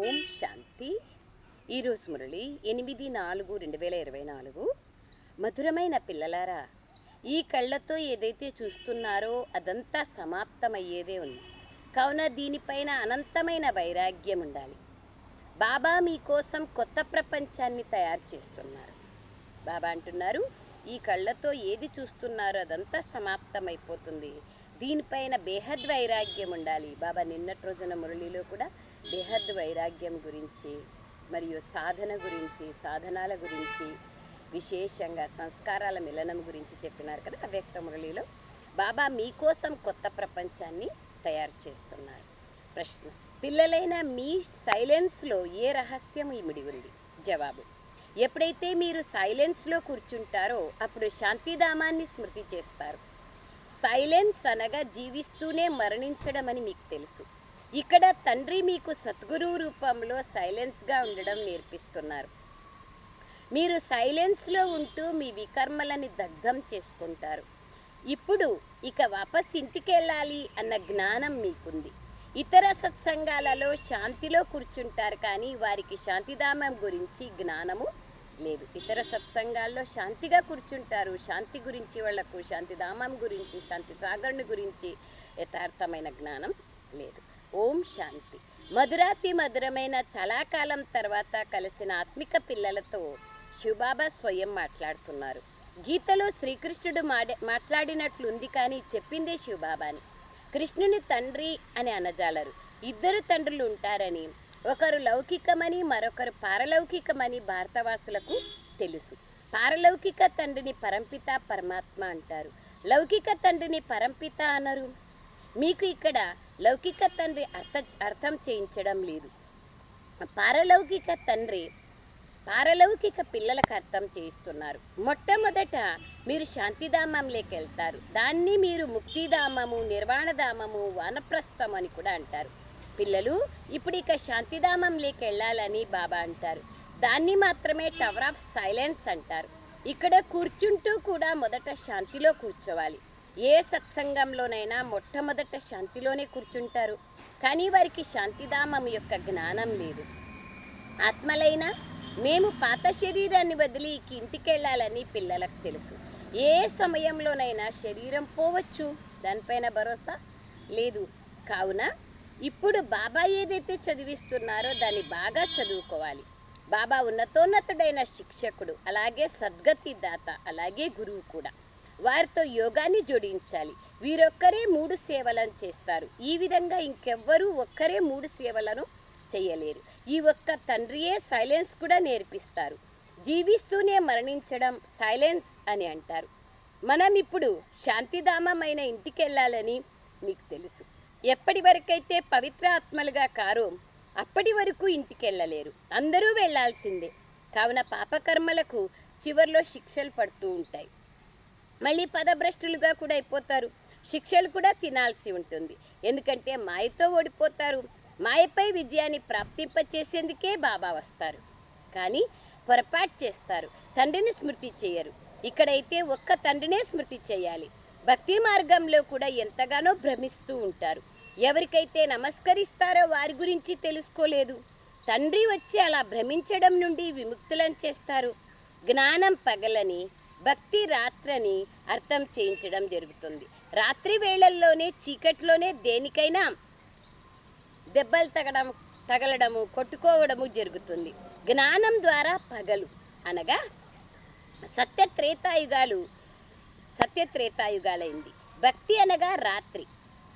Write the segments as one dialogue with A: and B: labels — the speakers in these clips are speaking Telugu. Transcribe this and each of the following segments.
A: ఓం శాంతి. ఈరోజు మురళి ఎనిమిది నాలుగు రెండు వేల ఇరవై నాలుగు. మధురమైన పిల్లలారా ఈ కళ్ళతో ఏదైతే చూస్తున్నారో అదంతా సమాప్తమయ్యేదే ఉంది. కావున దీనిపైన అనంతమైన వైరాగ్యం ఉండాలి. బాబా మీకోసం కొత్త ప్రపంచాన్ని తయారు చేస్తున్నారు. బాబా అంటున్నారు ఈ కళ్ళతో ఏది చూస్తున్నారో అదంతా సమాప్తమైపోతుంది. దీనిపైన బేహద్ వైరాగ్యం ఉండాలి. బాబా నిన్నటి రోజున మురళిలో కూడా బేహద్ వైరాగ్యం గురించి మరియు సాధన గురించి సాధనాల గురించి విశేషంగా సంస్కారాల మిలనం గురించి చెప్పినారు కదా అవ్యక్త మురళిలో. బాబా మీకోసం కొత్త ప్రపంచాన్ని తయారు చేస్తున్నారు. ప్రశ్న పిల్లలైన మీ సైలెన్స్లో ఏ రహస్యం ఇమిడి ఉంది జవాబు ఎప్పుడైతే మీరు సైలెన్స్లో కూర్చుంటారో అప్పుడు శాంతిధామాన్ని స్మృతి చేస్తారు. సైలెన్స్ అనగా జీవిస్తూనే మరణించడం అని మీకు తెలుసు. ఇక్కడ తండ్రి మీకు సద్గురు రూపంలో సైలెన్స్గా ఉండడం నేర్పిస్తున్నారు. మీరు సైలెన్స్లో ఉంటూ మీ వికర్మలని దగ్ధం చేసుకుంటారు. ఇప్పుడు ఇక వాపస్ ఇంటికి వెళ్ళాలి అన్న జ్ఞానం మీకుంది. ఇతర సత్సంగాలలో శాంతిలో కూర్చుంటారు కానీ వారికి శాంతిధామం గురించి జ్ఞానము లేదు. ఇతర సత్సంగాల్లో శాంతిగా కూర్చుంటారు. శాంతి గురించి వాళ్ళకు శాంతిధామం గురించి శాంతి సాగర్ని గురించి యథార్థమైన జ్ఞానం లేదు. ఓం శాంతి. మధురాతి మధురమైన చాలా కాలం తర్వాత కలిసిన ఆత్మిక పిల్లలతో శివబాబా స్వయం మాట్లాడుతున్నారు. గీతలో శ్రీకృష్ణుడు మాడే మాట్లాడినట్లుంది కానీ చెప్పిందే శివబాబాని. కృష్ణుని తండ్రి అని అనజాలరు. ఇద్దరు తండ్రులు ఉంటారని ఒకరు లౌకికమని మరొకరు పారలౌకికమని భారతవాసులకు తెలుసు. పారలౌకిక తండ్రిని పరంపిత పరమాత్మ అంటారు. లౌకిక తండ్రిని పరంపిత అనరు. మీకు ఇక్కడ లౌకిక తండ్రి అర్థ అర్థం చేయించడం లేదు. పారలౌకిక తండ్రి పారలౌకిక పిల్లలకు అర్థం చేయిస్తున్నారు. మొట్టమొదట మీరు శాంతిధామంలోకి వెళ్తారు. దాన్ని మీరు ముక్తిధామము నిర్వాణధామము వానప్రస్థం అని కూడా అంటారు. పిల్లలు ఇప్పుడు ఇక శాంతిధామంలోకి వెళ్ళాలని బాబా అంటారు. దాన్ని మాత్రమే టవర్ ఆఫ్ సైలెన్స్ అంటారు. ఇక్కడ కూర్చుంటూ కూడా మొదట శాంతిలో కూర్చోవాలి. ఏ సత్సంగంలోనైనా మొట్టమొదట శాంతిలోనే కూర్చుంటారు. కానీ వారికి శాంతిధామం యొక్క జ్ఞానం లేదు. ఆత్మలైనా మేము పాత శరీరాన్ని వదిలి ఇక ఇంటికి వెళ్ళాలని పిల్లలకు తెలుసు. ఏ సమయంలోనైనా శరీరం పోవచ్చు. దానిపైన భరోసా లేదు. కావున ఇప్పుడు బాబా ఏదైతే చదివిస్తున్నారో దాన్ని బాగా చదువుకోవాలి. బాబా ఉన్నతోన్నతుడైన శిక్షకుడు అలాగే సద్గతి దాత అలాగే గురువు కూడా. వారితో యోగాన్ని జోడించాలి. వీరొక్కరే మూడు సేవలను చేస్తారు. ఈ విధంగా ఇంకెవ్వరూ ఒక్కరే మూడు సేవలను చేయలేరు. ఈ ఒక్క తండ్రియే సైలెన్స్ కూడా నేర్పిస్తారు. జీవిస్తూనే మరణించడం సైలెన్స్ అని అంటారు. మనం ఇప్పుడు శాంతిధామమైన ఇంటికి వెళ్ళాలని మీకు తెలుసు. ఎప్పటి వరకైతే పవిత్ర ఆత్మలుగా కారో అప్పటి వరకు ఇంటికి వెళ్ళలేరు అందరూ వెళ్ళాల్సిందే కావున పాపకర్మలకు చివర్లో శిక్షలు పడుతూ ఉంటాయి. మళ్ళీ పదభ్రష్టులుగా కూడా అయిపోతారు. శిక్షలు కూడా తినాల్సి ఉంటుంది. ఎందుకంటే మాయతో ఓడిపోతారు. మాయపై విజయాన్ని ప్రాప్తింపచేసేందుకే బాబా వస్తారు. కానీ పొరపాటు చేస్తారు. తండ్రిని స్మృతి చేయరు. ఇక్కడైతే ఒక్క తండ్రినే స్మృతి చేయాలి. భక్తి మార్గంలో కూడా ఎంతగానో భ్రమిస్తూ ఉంటారు. ఎవరికైతే నమస్కరిస్తారో వారి గురించి తెలుసుకోలేదు. తండ్రి వచ్చి అలా భ్రమించడం నుండి విముక్తులను చేస్తారు. జ్ఞానం పగలని భక్తి రాత్రని అర్థం చేయించడం జరుగుతుంది. రాత్రి వేళల్లోనే చీకట్లోనే దేనికైనా దెబ్బలు తగడం తగలడము కొట్టుకోవడము జరుగుతుంది. జ్ఞానం ద్వారా పగలు అనగా సత్యత్రేతాయుగాలు సత్యత్రేతాయుగాలైంది. భక్తి అనగా రాత్రి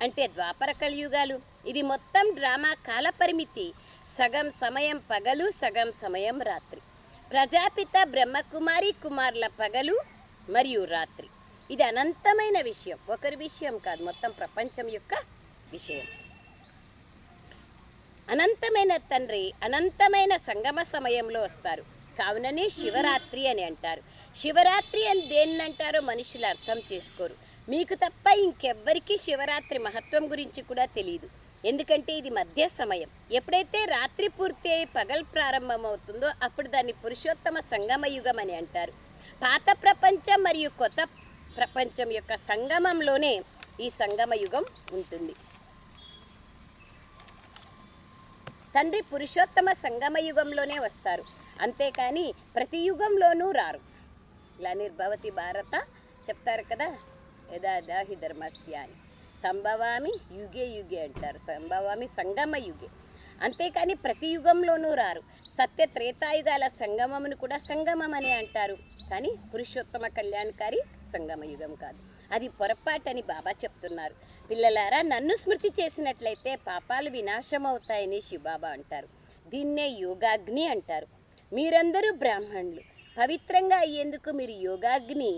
A: అంటే ద్వాపర కలియుగాలు. ఇది మొత్తం డ్రామా కాల పరిమితి సగం సమయం పగలు సగం సమయం రాత్రి. ప్రజాపిత బ్రహ్మకుమారి కుమార్ల పగలు మరియు రాత్రి. ఇది అనంతమైన విషయం ఒకరి విషయం కాదు మొత్తం ప్రపంచం యొక్క విషయం. అనంతమైన తండ్రి అనంతమైన సంగమ సమయంలో వస్తారు. కావుననే శివరాత్రి అని అంటారు. శివరాత్రి అని దేన్ని అంటారో మనుషులు అర్థం చేసుకోరు. మీకు తప్ప ఇంకెవ్వరికీ శివరాత్రి మహత్వం గురించి కూడా తెలియదు ఎందుకంటే ఇది మధ్య సమయం. ఎప్పుడైతే రాత్రి పూర్తి అయి పగల్ ప్రారంభమవుతుందో అప్పుడు దాన్ని పురుషోత్తమ సంగమ యుగం అని అంటారు. పాత ప్రపంచం మరియు కొత్త ప్రపంచం యొక్క సంగమంలోనే ఈ సంగమ యుగం ఉంటుంది. తండ్రి పురుషోత్తమ సంగమ యుగంలోనే వస్తారు. అంతేకాని ప్రతి యుగంలోనూ రారు. గ్లానిర్భవతి భారత చెప్తారు కదా యదా దాహి ధర్మస్య అని. సంభవామి యుగే యుగే అంటారు. సంభవామి సంగమ యుగే. అంతేకాని ప్రతి యుగంలోనూ రారు. సత్య త్రేతాయుగాల సంగమమును కూడా సంగమం అని అంటారు. కానీ పురుషోత్తమ కళ్యాణకారి సంగమ యుగం కాదు. అది పొరపాటని బాబా చెప్తున్నారు. పిల్లలారా నన్ను స్మృతి చేసినట్లయితే పాపాలు వినాశమవుతాయని శివబాబా అంటారు. దీన్నే యోగాగ్ని అంటారు. మీరందరూ బ్రాహ్మణులు. పవిత్రంగా అయ్యేందుకు మీరు యోగాగ్ని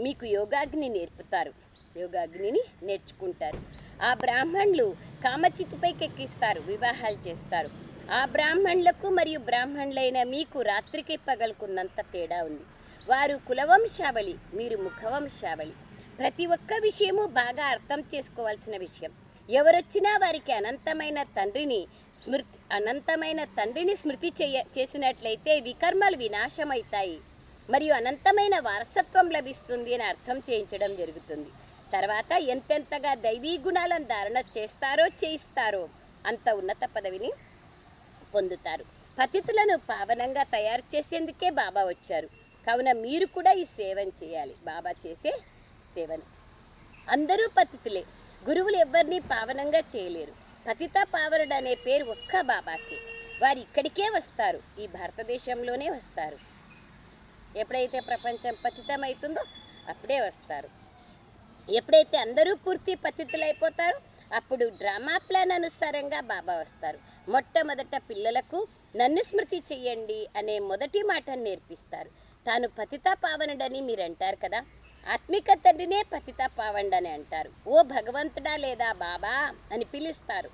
A: మీకు యోగాగ్ని నేర్పుతారు. యోగాగ్నిని నేర్చుకుంటారు. ఆ బ్రాహ్మణులు కామచితిపైకి ఎక్కిస్తారు వివాహాలు చేస్తారు. ఆ బ్రాహ్మణులకు మరియు బ్రాహ్మణులైన మీకు రాత్రికి పగలుకున్నంత తేడా ఉంది. వారు కులవంశావళి మీరు ముఖవంశావళి. ప్రతి ఒక్క విషయము బాగా అర్థం చేసుకోవాల్సిన విషయం. ఎవరొచ్చినా వారికి అనంతమైన తండ్రిని స్మృతి అనంతమైన తండ్రిని స్మృతి చేయ చేసినట్లయితే వికర్మలు వినాశమవుతాయి. మరియు అనంతమైన వారసత్వం లభిస్తుంది అని అర్థం చేయించడం జరుగుతుంది. తర్వాత ఎంతెంతగా దైవీ గుణాలను ధారణ చేస్తారో చేయిస్తారో అంత ఉన్నత పదవిని పొందుతారు. పతితులను పావనంగా తయారు చేసేందుకే బాబా వచ్చారు. కావున మీరు కూడా ఈ సేవను చేయాలి. బాబా చేసే సేవను. అందరూ పతితులే. గురువులు ఎవరిని పావనంగా చేయలేరు. పతిత పావనుడు అనే పేరు ఒక్క బాబాకి. వారు ఇక్కడికే వస్తారు. ఈ భారతదేశంలోనే వస్తారు. ఎప్పుడైతే ప్రపంచం పతితమవుతుందో అప్పుడే వస్తారు. ఎప్పుడైతే అందరూ పూర్తి పతితులైపోతారో అప్పుడు డ్రామా ప్లాన్ అనుసారంగా బాబా వస్తారు. మొట్టమొదట పిల్లలకు నన్ను స్మృతి చెయ్యండి అనే మొదటి మాటను నేర్పిస్తారు. తాను పతిత పావనుడని మీరు అంటారు కదా? ఆత్మిక తండ్రినే పతిత పావండని అంటారు. ఓ భగవంతుడా లేదా బాబా? అని పిలుస్తారు.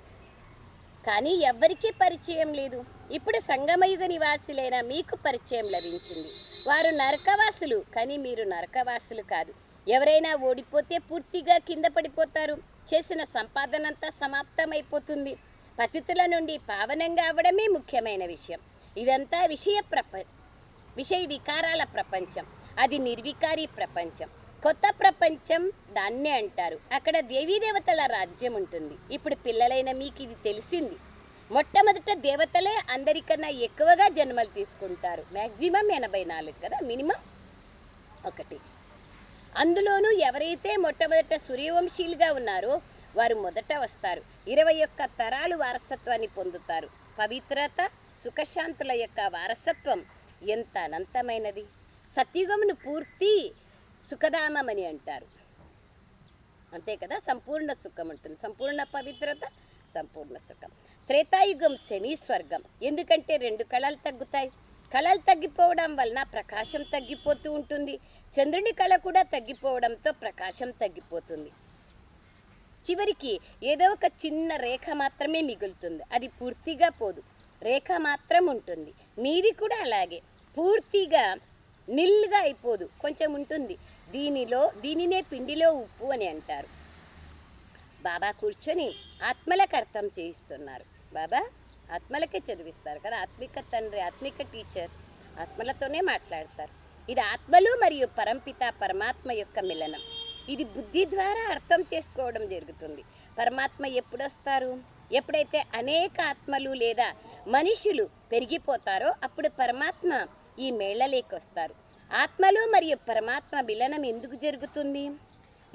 A: కానీ ఎవ్వరికీ పరిచయం లేదు. ఇప్పుడు సంగమయుగ నివాసులైన మీకు పరిచయం లభించింది. వారు నరకవాసులు కానీ మీరు నరకవాసులు కాదు. ఎవరైనా ఓడిపోతే పూర్తిగా కింద పడిపోతారు. చేసిన సంపాదనంతా సమాప్తమైపోతుంది. పతితుల నుండి పావనంగా అవడమే ముఖ్యమైన విషయం. ఇదంతా విషయ ప్రప విషయ వికారాల ప్రపంచం. అది నిర్వికారి ప్రపంచం. కొత్త ప్రపంచం దాన్నే అంటారు. అక్కడ దేవీదేవతల రాజ్యం ఉంటుంది. ఇప్పుడు పిల్లలైన మీకు ఇది తెలిసింది. మొట్టమొదట దేవతలే అందరికన్నా ఎక్కువగా జన్మలు తీసుకుంటారు. మ్యాక్సిమం ఎనభై నాలుగు కదా? మినిమం ఒకటి. అందులోనూ ఎవరైతే మొట్టమొదట సూర్యవంశీలుగా ఉన్నారో వారు మొదట వస్తారు. ఇరవై ఒక్క తరాలు వారసత్వాన్ని పొందుతారు. పవిత్రత సుఖశాంతుల యొక్క వారసత్వం ఎంత అనంతమైనది. సత్యుగమును పూర్తి సుఖధామమని అంటారు. అంతే కదా? సంపూర్ణ సుఖం ఉంటుంది. సంపూర్ణ పవిత్రత సంపూర్ణ సుఖం. త్రేతాయుగం శని స్వర్గం. ఎందుకంటే రెండు కళలు తగ్గుతాయి. కళలు తగ్గిపోవడం వలన ప్రకాశం తగ్గిపోతూ ఉంటుంది. చంద్రుని కళ కూడా తగ్గిపోవడంతో ప్రకాశం తగ్గిపోతుంది. చివరికి ఏదో ఒక చిన్న రేఖ మాత్రమే మిగులుతుంది. అది పూర్తిగా పోదు. రేఖ మాత్రం ఉంటుంది. మీది కూడా అలాగే. పూర్తిగా నిల్గా అయిపోదు. కొంచెం ఉంటుంది. దీనిలో దీనినే పిండిలో ఉప్పు అని అంటారు. బాబా కూర్చొని ఆత్మలకు అర్థం చేయిస్తున్నారు. బాబా ఆత్మలకే చదివిస్తారు కదా ఆత్మిక తండ్రి ఆత్మిక టీచర్ ఆత్మలతోనే మాట్లాడతారు. ఇది ఆత్మలు మరియు పరంపిత పరమాత్మ యొక్క మిలనం. ఇది బుద్ధి ద్వారా అర్థం చేసుకోవడం జరుగుతుంది. పరమాత్మ ఎప్పుడొస్తారు? ఎప్పుడైతే అనేక ఆత్మలు లేదా మనుషులు పెరిగిపోతారో అప్పుడు పరమాత్మ ఈ మేళలేకి వస్తారు ఆత్మలు మరియు పరమాత్మ మిలనం ఎందుకు జరుగుతుంది?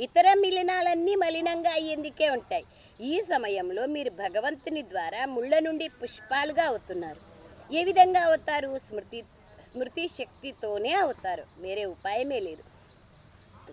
A: ఇతర మిలనాలన్నీ మలినంగా అయ్యేందుకే ఉంటాయి. ఈ సమయంలో మీరు భగవంతుని ద్వారా ముళ్ళ నుండి పుష్పాలుగా అవుతున్నారు. ఏ విధంగా అవుతారు? స్మృతి స్మృతి శక్తితోనే అవుతారు. వేరే ఉపాయమే లేదు.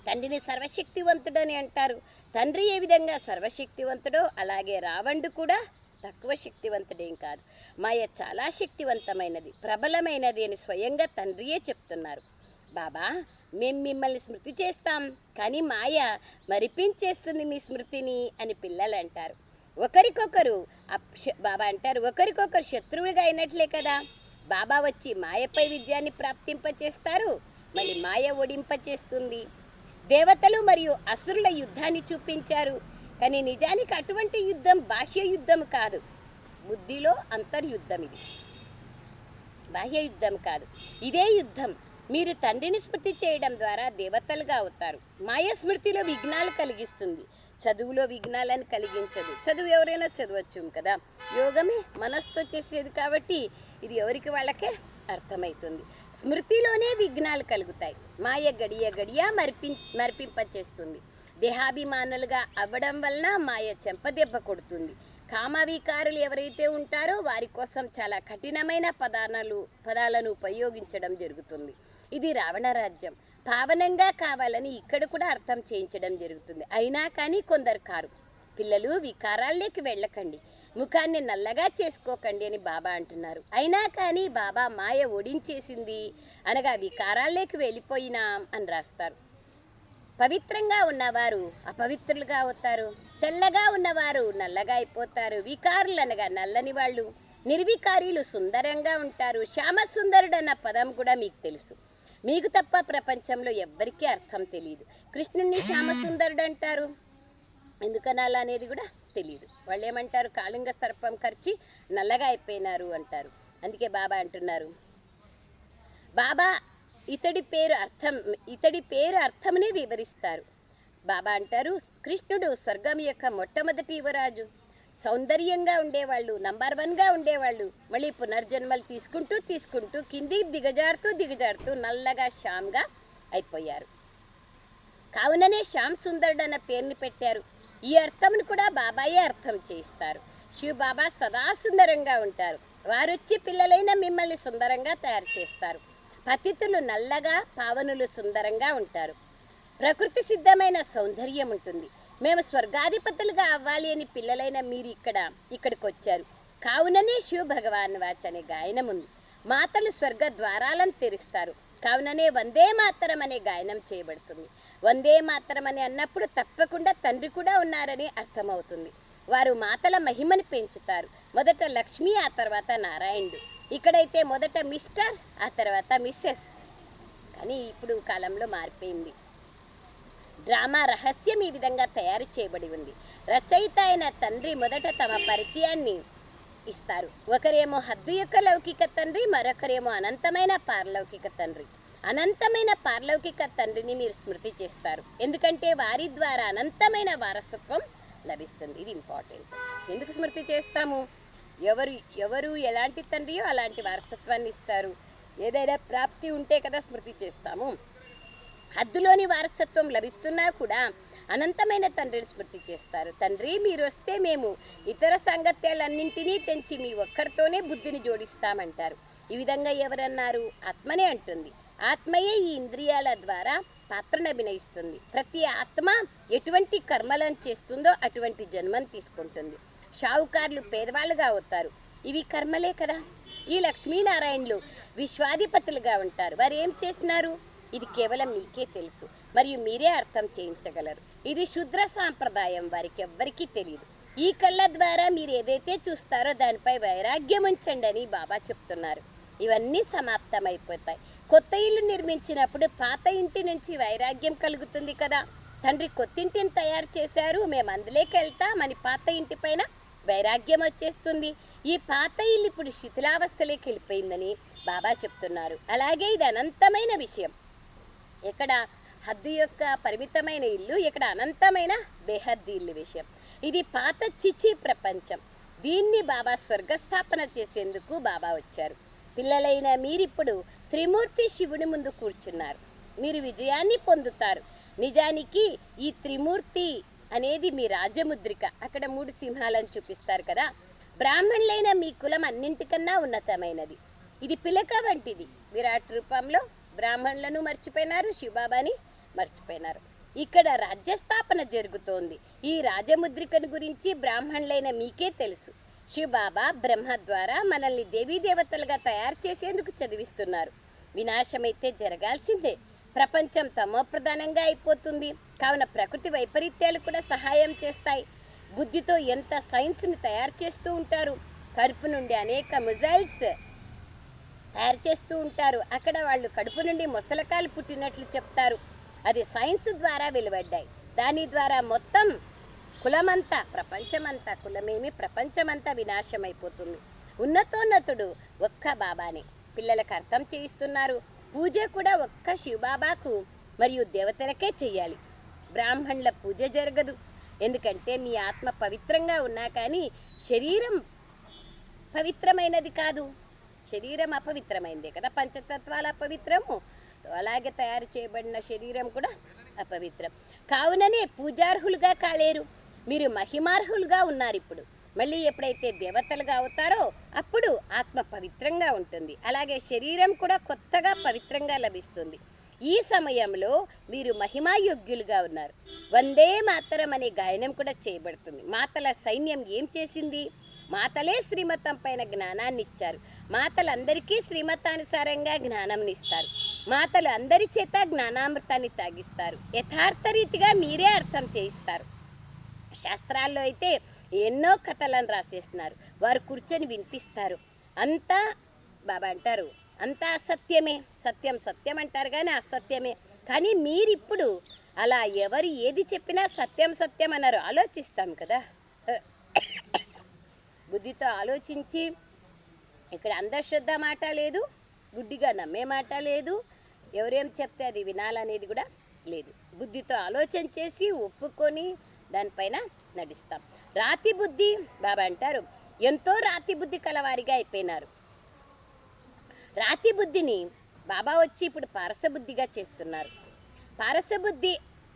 A: తండ్రిని సర్వశక్తివంతుడని అంటారు. తండ్రి ఏ విధంగా సర్వశక్తివంతుడో అలాగే రావణుడు కూడా తక్కువ శక్తివంతుడేం కాదు. మాయ చాలా శక్తివంతమైనది ప్రబలమైనది అని స్వయంగా తండ్రియే చెప్తున్నారు. బాబా మేము మిమ్మల్ని స్మృతి చేస్తాం. కానీ మాయ మరిపించేస్తుంది మీ స్మృతిని అని పిల్లలు అంటారు ఒకరికొకరు అప్- బాబా అంటారు ఒకరికొకరు శత్రువులుగా అయినట్లే కదా. బాబా వచ్చి మాయపై విజయాన్ని ప్రాప్తింపచేస్తారు మళ్ళీ మాయ ఓడింపచేస్తుంది దేవతలు మరియు అసురుల యుద్ధాన్ని చూపించారు. కానీ నిజానికి అటువంటి యుద్ధం బాహ్య యుద్ధం కాదు. బుద్ధిలో అంతర్యుద్ధం ఇది. బాహ్య యుద్ధం కాదు. ఇదే యుద్ధం. మీరు తండ్రిని స్మృతి చేయడం ద్వారా దేవతలుగా అవుతారు. మాయ స్మృతిలో విఘ్నాలు కలిగిస్తుంది. చదువులో విఘ్నాలను కలిగించదు. చదువు ఎవరైనా చదవచ్చు కదా? యోగమే మనస్తో చేసేది కాబట్టి ఇది ఎవరికి వాళ్ళకే అర్థమవుతుంది. స్మృతిలోనే విఘ్నాలు కలుగుతాయి. మాయ గడియ గడియ మరిపి మరిపింపచేస్తుంది. దేహాభిమానులుగా అవ్వడం వలన మాయ చెంపదెబ్బ కొడుతుంది. కామవికారులు ఎవరైతే ఉంటారో వారి కోసం చాలా కఠినమైన పదాలను పదాలను ఉపయోగించడం జరుగుతుంది. ఇది రావణ రాజ్యం. పావనంగా కావాలని ఇక్కడ కూడా అర్థం చేయించడం జరుగుతుంది. అయినా కానీ కొందరు కారు. పిల్లలు వికారాల్లోకి వెళ్ళకండి. ముఖాన్ని నల్లగా చేసుకోకండి అని బాబా అంటున్నారు. అయినా కానీ బాబా మాయ ఓడించేసింది అనగా వికారాల్లోకి వెళ్ళిపోయినాం అని రాస్తారు. పవిత్రంగా ఉన్నవారు అపవిత్రులుగా అవుతారు. తెల్లగా ఉన్నవారు నల్లగా అయిపోతారు. వికారులు అనగా నల్లని వాళ్ళు. నిర్వికారీలు సుందరంగా ఉంటారు. శ్యామసుందరుడు అన్న పదం కూడా మీకు తెలుసు. మీకు తప్ప ప్రపంచంలో ఎవ్వరికీ అర్థం తెలియదు కృష్ణుణ్ణి శ్యామసుందరుడు అంటారు. ఎందుకనాలా అనేది కూడా తెలియదు వాళ్ళు ఏమంటారు కాళింగ సర్పం ఖర్చి నల్లగా అయిపోయినారు అంటారు. అందుకే బాబా అంటున్నారు. బాబా ఇతడి పేరు అర్థం ఇతడి పేరు అర్థమునే వివరిస్తారు. బాబా అంటారు కృష్ణుడు స్వర్గం యొక్క మొట్టమొదటి యువరాజు. సౌందర్యంగా ఉండేవాళ్ళు నంబర్ వన్గా ఉండేవాళ్ళు. మళ్ళీ పునర్జన్మలు తీసుకుంటూ తీసుకుంటూ కింది దిగజారుతూ దిగజారుతూ నల్లగా శ్యామ్గా అయిపోయారు. కావుననే శ్యామ్ సుందరుడు అన్న పేరుని పెట్టారు. ఈ అర్థమును కూడా బాబాయే అర్థం చేయిస్తారు. శివ బాబా సదా సుందరంగా ఉంటారు. వారొచ్చి పిల్లలైన మిమ్మల్ని సుందరంగా తయారు చేస్తారు. పతితులు నల్లగా పావనులు సుందరంగా ఉంటారు. ప్రకృతి సిద్ధమైన సౌందర్యం ఉంటుంది. మేము స్వర్గాధిపతులుగా అవ్వాలి అని పిల్లలైన మీరు ఇక్కడ ఇక్కడికి వచ్చారు కావుననే శివ భగవాన్ వాచ్ అనే గాయనం ఉంది. మాతలు స్వర్గ ద్వారాలను తెరుస్తారు. కావుననే వందే మాతరం అనే గాయనం చేయబడుతుంది. వందే మాతరం అని అన్నప్పుడు తప్పకుండా తండ్రి కూడా ఉన్నారని అర్థమవుతుంది. వారు మాతల మహిమని పెంచుతారు. మొదట లక్ష్మి ఆ తర్వాత నారాయణుడు. ఇక్కడైతే మొదట మిస్టర్ ఆ తర్వాత మిస్సెస్. కానీ ఇప్పుడు కాలంలో మారిపోయింది. డ్రామా రహస్యం ఈ విధంగా తయారు చేయబడి ఉంది. రచయిత అయిన తండ్రి మొదట తమ పరిచయాన్ని ఇస్తారు. ఒకరేమో హద్దు యొక్క లౌకిక తండ్రి మరొకరేమో అనంతమైన పారలౌకిక తండ్రి. అనంతమైన పారలౌకిక తండ్రిని మీరు స్మృతి చేస్తారు. ఎందుకంటే వారి ద్వారా అనంతమైన వారసత్వం లభిస్తుంది. ఇది ఇంపార్టెంట్. ఎందుకు స్మృతి చేస్తాము? ఎవరు ఎవరు ఎలాంటి తండ్రియో అలాంటి వారసత్వాన్ని ఇస్తారు. ఏదైనా ప్రాప్తి ఉంటే కదా స్మృతి చేస్తాము. హద్దులోని వారసత్వం లభిస్తున్నా కూడా అనంతమైన తండ్రిని స్మృతి చేస్తారు. తండ్రి మీరు వస్తే మేము ఇతర సంగత్యాలన్నింటినీ తెంచి మీ ఒక్కరితోనే బుద్ధిని జోడిస్తామంటారు. ఈ విధంగా ఎవరన్నారు? ఆత్మనే అంటుంది. ఆత్మయే ఈ ఇంద్రియాల ద్వారా పాత్రను అభినయిస్తుంది. ప్రతి ఆత్మ ఎటువంటి కర్మలను చేస్తుందో అటువంటి జన్మను తీసుకుంటుంది. షావుకారులు పేదవాళ్ళుగా అవుతారు. ఇవి కర్మలే కదా. ఈ లక్ష్మీనారాయణులు విశ్వాధిపతులుగా ఉంటారు. వారు ఏం చేస్తున్నారు? ఇది కేవలం మీకే తెలుసు. మరియు మీరే అర్థం చేయించగలరు. ఇది శుద్ర సాంప్రదాయం వారికి ఎవ్వరికీ తెలియదు ఈ కళ్ళ ద్వారా మీరు ఏదైతే చూస్తారో దానిపై వైరాగ్యం ఉంచండి అని బాబా చెప్తున్నారు. ఇవన్నీ సమాప్తమైపోతాయి. కొత్త ఇల్లు నిర్మించినప్పుడు పాత ఇంటి నుంచి వైరాగ్యం కలుగుతుంది కదా. తండ్రి కొత్తింటిని తయారు చేశారు. మేము అందులోకి వెళ్తామని పాత ఇంటి పైన వైరాగ్యం వచ్చేస్తుంది. ఈ పాత ఇల్లు ఇప్పుడు శిథిలావస్థలోకి వెళ్ళిపోయిందని బాబా చెప్తున్నారు. అలాగే ఇది అనంతమైన విషయం. ఇక్కడ హద్దు యొక్క పరిమితమైన ఇల్లు ఇక్కడ అనంతమైన బేహద్ది ఇల్లు విషయం. ఇది పాత చిచి ప్రపంచం. దీన్ని బాబా స్వర్గస్థాపన చేసేందుకు బాబా వచ్చారు. పిల్లలైన మీరిప్పుడు త్రిమూర్తి శివుని ముందు కూర్చున్నారు. మీరు విజయాన్ని పొందుతారు. నిజానికి ఈ త్రిమూర్తి అనేది మీ రాజముద్రిక. అక్కడ మూడు సింహాలను చూపిస్తారు కదా. బ్రాహ్మణులైన మీ కులం అన్నింటికన్నా ఉన్నతమైనది. ఇది పిలక వంటిది. విరాట్ రూపంలో బ్రాహ్మణులను మర్చిపోయినారు శివబాబాని మర్చిపోయినారు. ఇక్కడ రాజ్యస్థాపన జరుగుతోంది. ఈ రాజముద్రికను గురించి బ్రాహ్మణులైన మీకే తెలుసు. శివబాబా బ్రహ్మ ద్వారా మనల్ని దేవీ దేవతలుగా తయారు చేసేందుకు చదివిస్తున్నారు. వినాశమైతే జరగాల్సిందే. ప్రపంచం తమోప్రధానంగా అయిపోతుంది. కావున ప్రకృతి వైపరీత్యాలు కూడా సహాయం చేస్తాయి. బుద్ధితో ఎంత సైన్స్ని తయారు చేస్తూ ఉంటారు. కడుపు నుండి అనేక మిజైల్స్ తయారు చేస్తూ ఉంటారు. అక్కడ వాళ్ళు కడుపు నుండి మొసలకాలు పుట్టినట్లు చెప్తారు. అది సైన్స్ ద్వారా వెలువడ్డాయి. దాని ద్వారా మొత్తం కులమంతా ప్రపంచమంతా కులమేమి ప్రపంచమంతా వినాశమైపోతుంది. ఉన్నతోన్నతుడు ఒక్క బాబానే. పిల్లలకు అర్థం చేయిస్తున్నారు. పూజ కూడా ఒక్క శివబాబాకు మరియు దేవతలకే చెయ్యాలి. బ్రాహ్మణుల పూజ జరగదు. ఎందుకంటే మీ ఆత్మ పవిత్రంగా ఉన్నా కానీ శరీరం పవిత్రమైనది కాదు. శరీరం అపవిత్రమైందే కదా పంచతత్వాలు అపవిత్రము. అలాగే తయారు చేయబడిన శరీరం కూడా అపవిత్రం. కావుననే పూజార్హులుగా కాలేరు. మీరు మహిమార్హులుగా ఉన్నారు ఇప్పుడు. మళ్ళీ ఎప్పుడైతే దేవతలుగా అవుతారో అప్పుడు ఆత్మ పవిత్రంగా ఉంటుంది. అలాగే శరీరం కూడా కొత్తగా పవిత్రంగా లభిస్తుంది. ఈ సమయంలో మీరు మహిమాయోగ్యులుగా ఉన్నారు. వందే మాతరం అనే గాయనం కూడా చేయబడుతుంది. మాతల సైన్యం ఏం చేసింది? మాతలే శ్రీమతం పైన జ్ఞానాన్ని ఇచ్చారు మాతలందరికీ శ్రీమతానుసారంగా జ్ఞానం ఇస్తారు మాతలు అందరి చేత జ్ఞానామృతాన్ని తాగిస్తారు యథార్థ రీతిగా మీరే అర్థం చేయిస్తారు. శాస్త్రాల్లో అయితే ఎన్నో కథలను రాసేస్తున్నారు. వారు కూర్చొని వినిపిస్తారు. అంతా బాబా అంటారు అంతా అసత్యమే. సత్యం సత్యం అంటారు కానీ అసత్యమే. కానీ మీరిప్పుడు అలా ఎవరు ఏది చెప్పినా సత్యం సత్యం అన్నారు. ఆలోచిస్తాం కదా. బుద్ధితో ఆలోచించి ఇక్కడ అంధశ్రద్ధ మాట లేదు గుడ్డిగా నమ్మే మాట లేదు ఎవరేం చెప్తే అది వినాలనేది కూడా లేదు. బుద్ధితో ఆలోచన చేసి ఒప్పుకొని దానిపైన నడుస్తాం. రాతి బుద్ధి బాబా అంటారు ఎంతో రాతి బుద్ధి కలవారిగా అయిపోయినారు. రాతి బుద్ధిని బాబా వచ్చి ఇప్పుడు పారసబుద్ధిగా చేస్తున్నారు. పారసబుద్ధి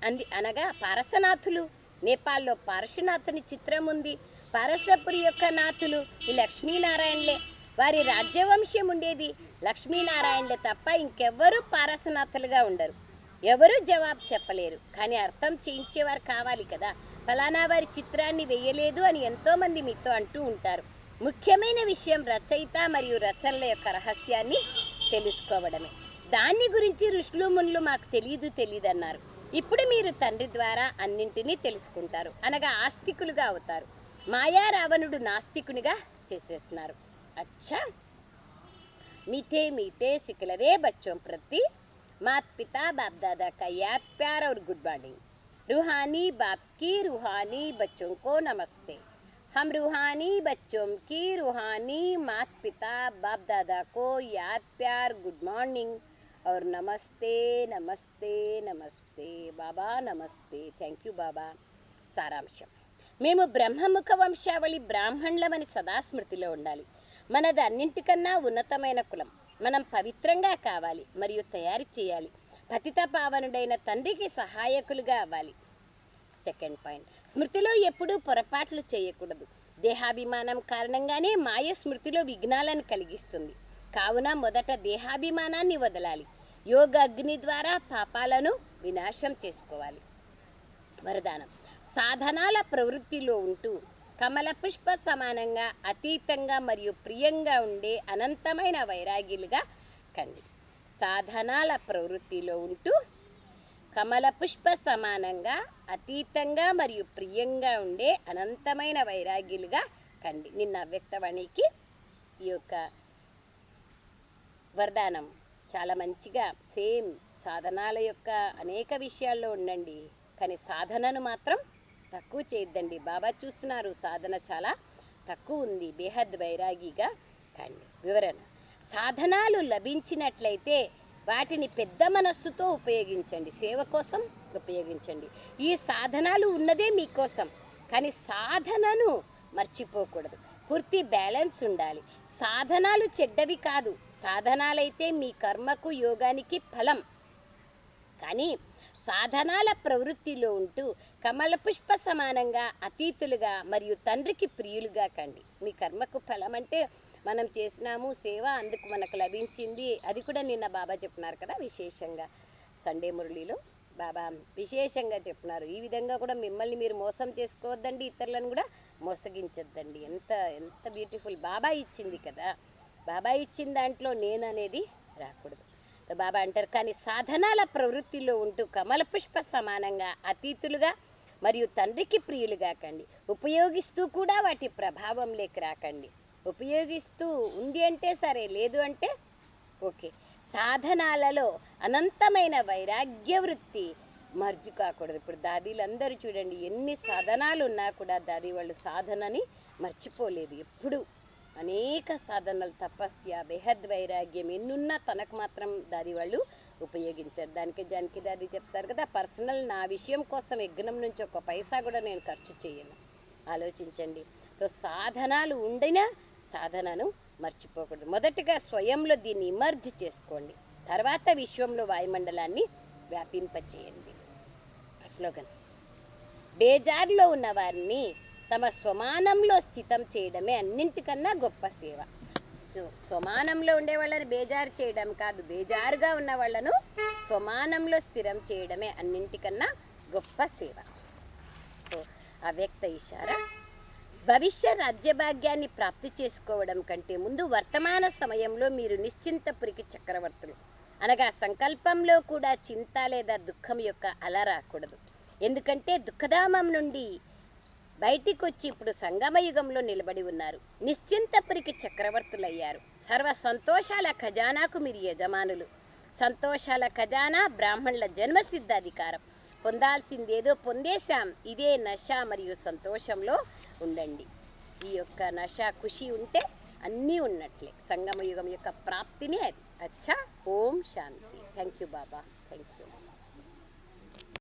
A: అంది అనగా పారసనాథులు నేపాల్లో పారశునాథుని చిత్రం ఉంది. పారసపురి యొక్క నాథులు ఈ లక్ష్మీనారాయణలే. వారి రాజ్యవంశం ఉండేది లక్ష్మీనారాయణలే తప్ప ఇంకెవ్వరూ పారసనాథులుగా ఉండరు. ఎవరు జవాబు చెప్పలేరు. కానీ అర్థం చేయించేవారు కావాలి కదా. ఫలానా వారి చిత్రాన్ని వేయలేదు అని ఎంతోమంది మీతో అంటూ ఉంటారు. ముఖ్యమైన విషయం రచయిత మరియు రచనల యొక్క రహస్యాన్ని తెలుసుకోవడమే. దాన్ని గురించి ఋషులు మునులు మాకు తెలియదు తెలియదు అన్నారు ఇప్పుడు మీరు తండ్రి ద్వారా అన్నింటినీ తెలుసుకుంటారు. అనగా ఆస్తికులుగా అవుతారు. మాయా రావణుడు నాస్తికునిగా చేసేస్తున్నారు అచ్చా मीठे मीठे सिकलरे बच्चों प्रति मात पिता बाप दादा का याद प्यार और गुड मॉर्निंग रूहानी बाप की रूहानी बच्चों को नमस्ते हम रूहानी बच्चों की रूहानी मात पिता बाप दादा को याद प्यार गुड मॉर्निंग और नमस्ते नमस्ते नमस्ते बाबा नमस्ते थैंक यू बाबा సారాంశం మేము బ్రహ్మముఖ వంశావళి బ్రాహ్మణులమని సదా స్మృతిలో ఉండాలి. మనది అన్నింటికన్నా ఉన్నతమైన కులం. మనం పవిత్రంగా కావాలి మరియు తయారు చేయాలి. పతిత పావనుడైన తండ్రికి సహాయకులుగా అవ్వాలి. Second point. స్మృతిలో ఎప్పుడూ పొరపాట్లు చేయకూడదు. దేహాభిమానం కారణంగానే మాయ స్మృతిలో విఘ్నాలను కలిగిస్తుంది. కావున మొదట దేహాభిమానాన్ని వదలాలి. యోగ అగ్ని ద్వారా పాపాలను వినాశం చేసుకోవాలి. వరదానం. సాధనాల ప్రవృత్తిలో ఉంటూ కమల పుష్ప సమానంగా అతీతంగా మరియు ప్రియంగా ఉండే అనంతమైన వైరాగ్యులుగా కండి సాధనాల ప్రవృత్తిలో ఉంటూ కమల పుష్ప సమానంగా అతీతంగా మరియు ప్రియంగా ఉండే అనంతమైన వైరాగ్యులుగా కండి నిన్న వ్యక్తవాణికి ఈ యొక్క వరదానం చాలా మంచిగా సేమ్ సాధనాల యొక్క అనేక విషయాల్లో ఉండండి. కానీ సాధనను మాత్రం తక్కువ చేయొద్దండి. బాబా చూస్తున్నారు సాధన చాలా తక్కువ ఉంది. బేహద్ వైరాగిగా కండి. వివరణ. సాధనాలు లభించినట్లయితే వాటిని పెద్ద మనస్సుతో ఉపయోగించండి. సేవ కోసం ఉపయోగించండి. ఈ సాధనాలు ఉన్నదే మీకోసం. కానీ సాధనను మర్చిపోకూడదు. పూర్తి బ్యాలెన్స్ ఉండాలి. సాధనాలు చెడ్డవి కాదు. సాధనాలైతే మీ కర్మకు యోగానికి ఫలం. కానీ సాధనాల ప్రవృత్తిలో ఉంటూ కమల పుష్ప సమానంగా అతీతులుగా మరియు తండ్రికి ప్రియులుగా కండి. మీ కర్మకు ఫలం అంటే మనం చేసినాము సేవ అందుకు మనకు లభించింది. అది కూడా నిన్న బాబా చెప్పినారు కదా విశేషంగా. సండే మురళిలో బాబా విశేషంగా చెప్పినారు. ఈ విధంగా కూడా మిమ్మల్ని మీరు మోసం చేసుకోవద్దండి ఇతరులను కూడా మోసగించద్దండి. ఎంత ఎంత బ్యూటిఫుల్ బాబా ఇచ్చింది కదా. బాబా ఇచ్చిన దాంట్లో నేను అనేది రాకూడదు. బాబా అంటారు. కానీ సాధనాల ప్రవృత్తిలో ఉంటూ కమల పుష్ప సమానంగా అతీతులుగా మరియు తండ్రికి ప్రియులుగా కండి. ఉపయోగిస్తూ కూడా వాటి ప్రభావం లేక రాకండి. ఉపయోగిస్తూ ఉంది అంటే సరే లేదు అంటే ఓకే. సాధనాలలో అనంతమైన వైరాగ్య వృత్తి మర్జు కాకూడదు. ఇప్పుడు దాదీలందరూ చూడండి ఎన్ని సాధనాలు ఉన్నా కూడా దాది వాళ్ళు సాధనని మర్చిపోలేదు. ఎప్పుడు అనేక సాధనలు తపస్య బేహద్ వైరాగ్యం ఎన్నున్నా తనకు మాత్రం దాది వాళ్ళు ఉపయోగించారు. దానికి జానికి అది చెప్తారు కదా పర్సనల్ నా విషయం కోసం యజ్ఞం నుంచి ఒక పైసా కూడా నేను ఖర్చు చేయను. ఆలోచించండి. సో సాధనాలు ఉండినా సాధనను మర్చిపోకూడదు. మొదటగా స్వయంలో దీన్ని ఇమర్జ్ చేసుకోండి. తర్వాత విశ్వంలో వాయుమండలాన్ని వ్యాపింపచేయండి. స్లోగన్ బేజార్లో ఉన్న వారిని తమ స్వమానంలో స్థితం చేయడమే అన్నింటికన్నా గొప్ప సేవ. సో స్వమానంలో ఉండే వాళ్ళని బేజారు చేయడం కాదు బేజారుగా ఉన్న వాళ్ళను స్వమానంలో స్థిరం చేయడమే అన్నింటికన్నా గొప్ప సేవ. సో అవ్యక్త ఇషారా. భవిష్య రాజ్యభాగ్యాన్ని ప్రాప్తి చేసుకోవడం కంటే ముందు వర్తమాన సమయంలో మీరు నిశ్చింతపురికి చక్రవర్తులు. అనగా సంకల్పంలో కూడా చింత లేదా దుఃఖం యొక్క అల రాకూడదు. ఎందుకంటే దుఃఖధామం నుండి బయటికి వచ్చి ఇప్పుడు సంగమయుగంలో నిలబడి ఉన్నారు. నిశ్చింతపురికి చక్రవర్తులయ్యారు. సర్వ సంతోషాల ఖజానాకు మీరు యజమానులు. సంతోషాల ఖజానా బ్రాహ్మణుల జన్మసిద్ధాధికారం. పొందాల్సిందేదో పొందేశాం. ఇదే నశ మరియు సంతోషంలో ఉండండి. ఈ యొక్క నష ఖుషి ఉంటే అన్నీ ఉన్నట్లే. సంగమయుగం యొక్క ప్రాప్తిని అది. అచ్చా ఓం శాంతి. Thank you Baba. Thank you